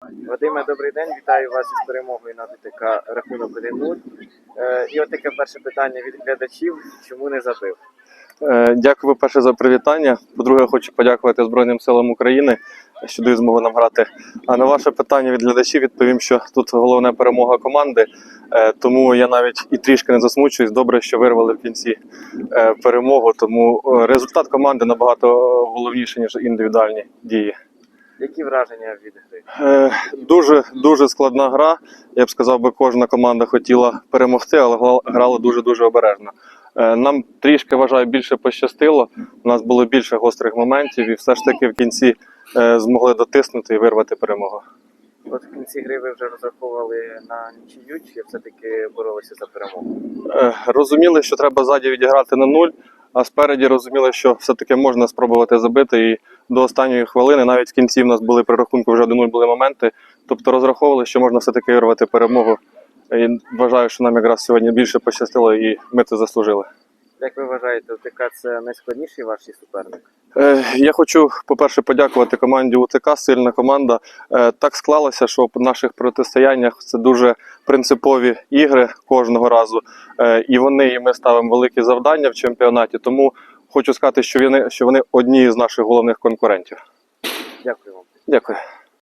Вадиме, добрий день. Вітаю вас із перемогою над ДТК рахунок 1-0. Е, І от таке перше питання від глядачів: чому не забив? Е, Дякую, по-перше, за привітання. По-друге, хочу подякувати Збройним силам України, що дають змогу нам грати. А на ваше питання від глядачів відповім, що тут головна перемога команди. Е, Тому я навіть і трішки не засмучуюсь. Добре, що вирвали в кінці перемогу. Тому результат команди набагато головніший, ніж індивідуальні дії. Які враження від гри? Е, Дуже дуже складна гра. Я б сказав, би кожна команда хотіла перемогти, але грала дуже дуже обережно. Е, Нам трішки вважаю більше пощастило. У нас було більше гострих моментів, і все ж таки в кінці е, змогли дотиснути і вирвати перемогу. От в кінці гри ви вже розраховували на нічию, чи все-таки боролися за перемогу? Е, Розуміли, що треба ззаді відіграти на нуль, а спереді розуміли, що все-таки можна спробувати забити. І до останньої хвилини, навіть в кінці в нас були при рахунку вже 1-0 були моменти. Тобто розраховували, що можна все-таки вирвати перемогу. І вважаю, що нам якраз сьогодні більше пощастило, і ми це заслужили. Як ви вважаєте, УТК це найскладніший ваш суперник? Е, Я хочу, по-перше, подякувати команді УТК, сильна команда. Е, Так склалося, що в наших протистояннях це дуже принципові ігри кожного разу. Е, І вони, і ми ставимо великі завдання в чемпіонаті. Тому хочу сказати, що вони, що вони одні з наших головних конкурентів. Дякую вам. Дякую.